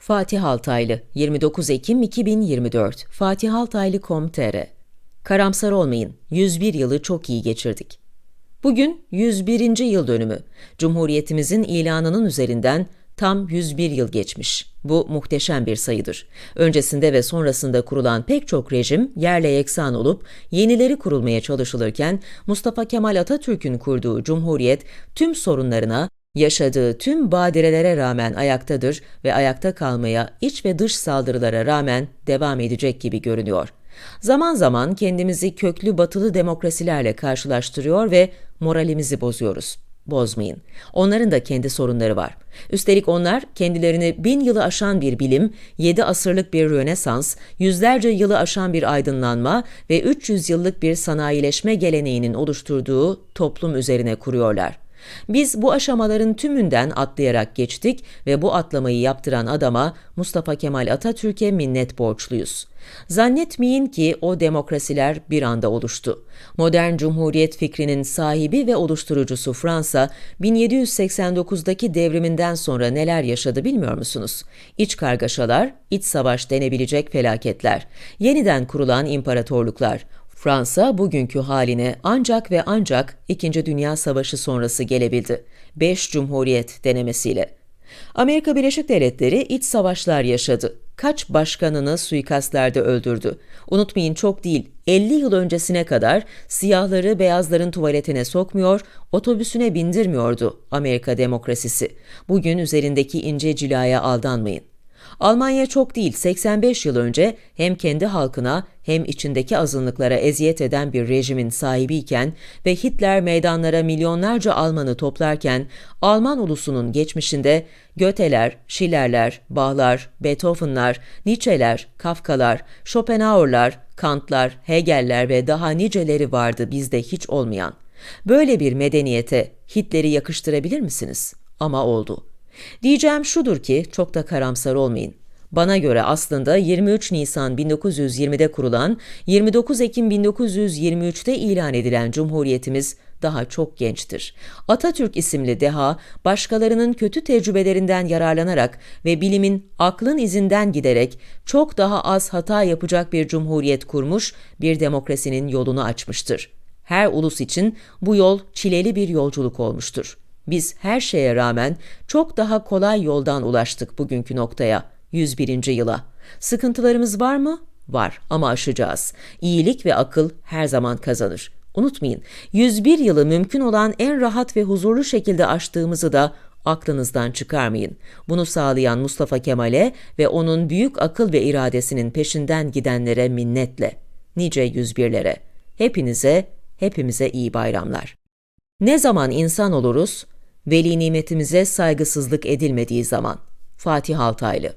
Fatih Altaylı 29 Ekim 2024 fatihaltaylı.com.tr Karamsar olmayın, 101 yılı çok iyi geçirdik. Bugün 101. yıl dönümü. Cumhuriyetimizin ilanının üzerinden tam 101 yıl geçmiş. Bu muhteşem bir sayıdır. Öncesinde ve sonrasında kurulan pek çok rejim yerle yeksan olup yenileri kurulmaya çalışılırken Mustafa Kemal Atatürk'ün kurduğu cumhuriyet tüm sorunlarına, yaşadığı tüm badirelere rağmen ayaktadır ve ayakta kalmaya iç ve dış saldırılara rağmen devam edecek gibi görünüyor. Zaman zaman kendimizi köklü batılı demokrasilerle karşılaştırıyor ve moralimizi bozuyoruz. Bozmayın. Onların da kendi sorunları var. Üstelik onlar kendilerini bin yılı aşan bir bilim, yedi asırlık bir rönesans, yüzlerce yılı aşan bir aydınlanma ve 300 yıllık bir sanayileşme geleneğinin oluşturduğu toplum üzerine kuruyorlar. Biz bu aşamaların tümünden atlayarak geçtik ve bu atlamayı yaptıran adama Mustafa Kemal Atatürk'e minnet borçluyuz. Zannetmeyin ki o demokrasiler bir anda oluştu. Modern cumhuriyet fikrinin sahibi ve oluşturucusu Fransa, 1789'daki devriminden sonra neler yaşadı bilmiyor musunuz? İç kargaşalar, iç savaş denebilecek felaketler, yeniden kurulan imparatorluklar, Fransa bugünkü haline ancak ve ancak İkinci Dünya Savaşı sonrası gelebildi. Beş Cumhuriyet denemesiyle. Amerika Birleşik Devletleri iç savaşlar yaşadı. Kaç başkanını suikastlarda öldürdü. Unutmayın çok değil, 50 yıl öncesine kadar siyahları beyazların tuvaletine sokmuyor, otobüsüne bindirmiyordu Amerika demokrasisi. Bugün üzerindeki ince cilaya aldanmayın. Almanya çok değil 85 yıl önce hem kendi halkına hem içindeki azınlıklara eziyet eden bir rejimin sahibiyken ve Hitler meydanlara milyonlarca Almanı toplarken Alman ulusunun geçmişinde Göteler, Schillerler, Bach'lar, Beethoven'lar, Nietzsche'ler, Kafka'lar, Schopenhauer'lar, Kant'lar, Hegel'ler ve daha niceleri vardı bizde hiç olmayan. Böyle bir medeniyete Hitler'i yakıştırabilir misiniz? Ama oldu. Diyeceğim şudur ki çok da karamsar olmayın. Bana göre aslında 23 Nisan 1920'de kurulan, 29 Ekim 1923'te ilan edilen Cumhuriyetimiz daha çok gençtir. Atatürk isimli deha, başkalarının kötü tecrübelerinden yararlanarak ve bilimin aklın izinden giderek çok daha az hata yapacak bir cumhuriyet kurmuş, bir demokrasinin yolunu açmıştır. Her ulus için bu yol çileli bir yolculuk olmuştur. Biz her şeye rağmen çok daha kolay yoldan ulaştık bugünkü noktaya, 101. yıla. Sıkıntılarımız var mı? Var ama aşacağız. İyilik ve akıl her zaman kazanır. Unutmayın, 101 yılı mümkün olan en rahat ve huzurlu şekilde aştığımızı da aklınızdan çıkarmayın. Bunu sağlayan Mustafa Kemal'e ve onun büyük akıl ve iradesinin peşinden gidenlere minnetle. Nice 101'lere. Hepinize, hepimize iyi bayramlar. Ne zaman insan oluruz? Veli nimetimize saygısızlık edilmediği zaman. Fatih Altaylı